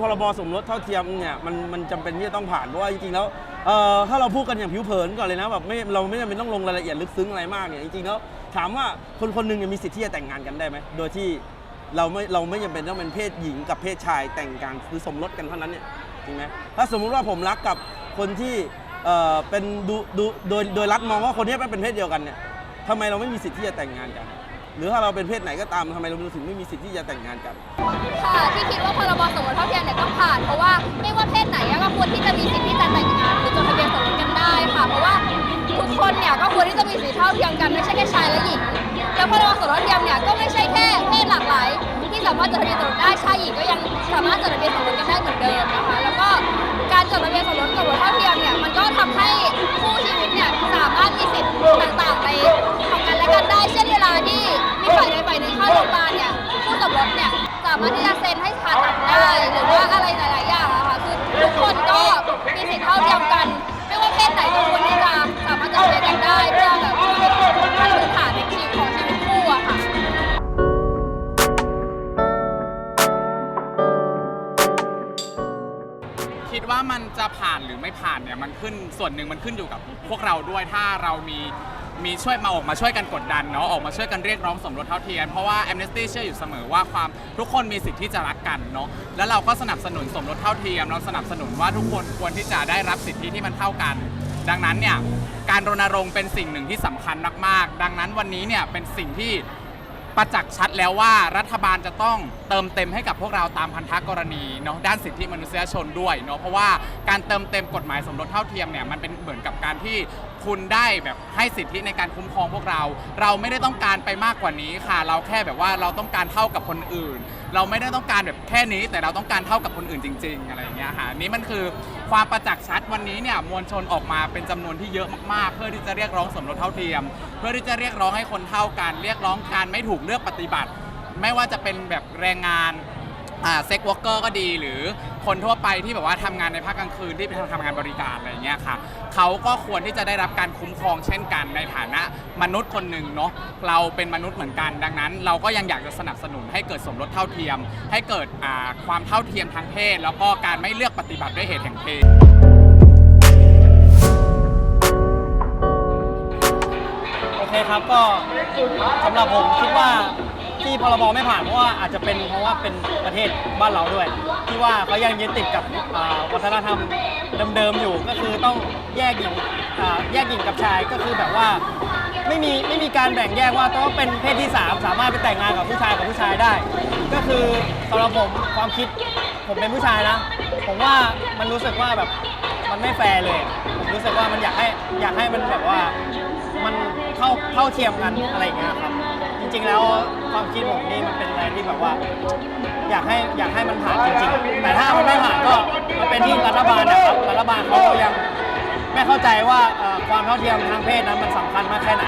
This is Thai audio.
พ.รบสมรสเท่าเทียมเนี่ยมันมันจำเป็นที่จะต้องผ่านเพราะว่าจริงๆแล้วเอ่อถ้าเราพูดกันอย่างผิวเผินก่อนเลยนะแบบไม่เราไม่จำเป็นต้องลงรายละเอียดลึกซึ้งอะไรมากเนี่ยจริงๆแล้วถามว่าคนคนหนึ่งเนี่ยมีสิทธิ์ที่จะแต่งงานกันได้ไหมโดยที่เราไม่เราไม่จำเป็นต้องเป็นเพศหญิงกับเพศชายแต่งกันคือสมรสกันเท่านั้นเนี่ยจริงไหมถ้าสมมุติว่าผมรักกับคนที่เอ่อเป็นดูดูโดยโดยรัฐมองว่าคนนี้เป็นเพศเดียวกันเนี่ยทำไมเราไม่มีสิทธิ์ที่จะแต่งงานกัน หรือถ้าเราเป็นเพศไหนก็ตามทำไมเราถึงไม่มีสิทธิ์ที่จะแต่งงานกัน ค่ะที่คิดว่าพรบสมรสเท่าเทียมเนี่ยต้องผ่านเพราะว่าไม่ว่าเพศไหนก็ควรที่จะมีสิทธิ์ที่จะแต่งงานหรือจดทะเบียนสมรสกันได้ค่ะ เพราะว่าทุกคนเนี่ยก็ควรที่จะมีสิทธิเท่าเทียมกันไม่ใช่แค่ชายและหญิงแล้วพรบสมรสเท่าเทียมเนี่ยก็ไม่ใช่แค่เพศหลากหลายที่สามารถจดทะเบียนสมรสได้ชายหญิงก็ยังสามารถจดทะเบียนสมรสกันได้เหมือนเดิมนะคะ แล้วก็ามารถที่จะเซ็นให้ผ่าตัดได้ หรือว่าอะไรหลาย ๆ อย่างอะค่ะคือทุกคนก็มีสิทธิ์เท่าเทียมกัน ไม่ว่าเพศไหนก็ควรที่จะสามารถจะเบียนกันได้เพื่อแบบชีวิตขั้นพื้นฐานในชีวิตของชีวิตคู่อะค่ะคิดว่ามันจะผ่านหรือไม่ผ่านเนี่ยมันขึ้นส่วนหนึ่งมันขึ้นอยู่กับพวกเราด้วยถ้าเรามี มีช่วยมาออกมาช่วยกันกดดันเนาะออกมาช่วยกันเรียกร้องสมรสเท่าเทียมเพราะว่า Amnesty เชื่ออยู่เสมอว่าความทุกคนมีสิทธิ์ที่จะรักกันเนาะแล้วเราก็สนับสนุนสมรสเท่าเทียม เราสนับสนุนว่าทุกคนควรที่จะได้รับสิทธิที่มันเท่ากัน ดังนั้นเนี่ยการรณรงค์เป็นสิ่งหนึ่งที่สำคัญมากๆ ดังนั้นวันนี้เนี่ยเป็นสิ่งที่ประจักษ์ชัดแล้วว่ารัฐบาลจะต้องเติมเต็มให้กับพวกเราตามพันธกรณีเนาะด้านสิทธิมนุษยชนด้วยเนาะเพราะว่าการเติมเต็มกฎหมายสมรสเท่าเทียมเนี่ยมันเป็นเหมือนกับการที่ คุณได้แบบให้สิทธิในการคุ้มครองพวกเรา เราไม่ได้ต้องการไปมากกว่านี้ค่ะ เราแค่แบบว่าเราต้องการเท่ากับคนอื่น เราไม่ได้ต้องการแบบแค่นี้ แต่เราต้องการเท่ากับคนอื่นจริง ๆ อะไรอย่างเงี้ยค่ะนี่มันคือความประจักษ์ชัดวันนี้เนี่ยมวลชนออกมาเป็นจำนวนที่เยอะมากๆ เพื่อที่จะเรียกร้องสมรสเท่าเทียม เพื่อที่จะเรียกร้องให้คนเท่ากัน เรียกร้องการไม่ถูกเลือกปฏิบัติ ไม่ว่าจะเป็นแบบแรงงาน เซ็กวอร์กเกอร์ก็ดีหรือคนทั่วไปที่แบบว่าทำงานในภาคกลางคืนที่ไปทำงานบริการอะไรอย่างเงี้ยค่ะเขาก็ควรที่จะได้รับการคุ้มครองเช่นกันในฐานะมนุษย์คนหนึ่งเนาะเราเป็นมนุษย์เหมือนกัน ดังนั้น เราก็ยังอยากจะสนับสนุนให้เกิดสมรสเท่าเทียม ให้เกิดอ่าความเท่าเทียมทางเพศ แล้วก็การไม่เลือกปฏิบัติด้วยเหตุแห่งเพศ โอเคครับก็สำหรับผมคิดว่า ที่พรบไม่ผ่านเพราะว่าอาจจะเป็นเพราะว่าเป็นประเทศบ้านเราด้วย ที่ว่าเขายังยึดติดกับอ่าวัฒนธรรมเดิมๆอยู่ก็คือต้องแยกหญิงอ่าแยกหญิงกับชายก็คือแบบว่าไม่มีไม่มีการแบ่งแยกว่าต้องเป็นเพศที่ 3 สามารถไปแต่งงานกับผู้ชายกับผู้ชายได้ ก็คือสำหรับผมความคิดผมเป็นผู้ชายนะ ผมว่ามันรู้สึกว่าแบบมันไม่แฟร์เลย ผมรู้สึกว่ามันอยากให้อยากให้มันแบบว่ามันเท่าเท่าเทียมกันอะไรอย่างเงี้ยครับ ริงๆแล้วความคิดผมนี่มันเป็นอะไรที่แบบว่า อยากให้อยากให้มันผ่านจริงๆ แต่ถ้ามันไม่ผ่านก็มันเป็นที่รัฐบาลนะครับรัฐบาลเขายังไม่เข้าใจว่าเอ่อความเท่าเทียมทางเพศนั้นมันสำคัญมากแค่ไหน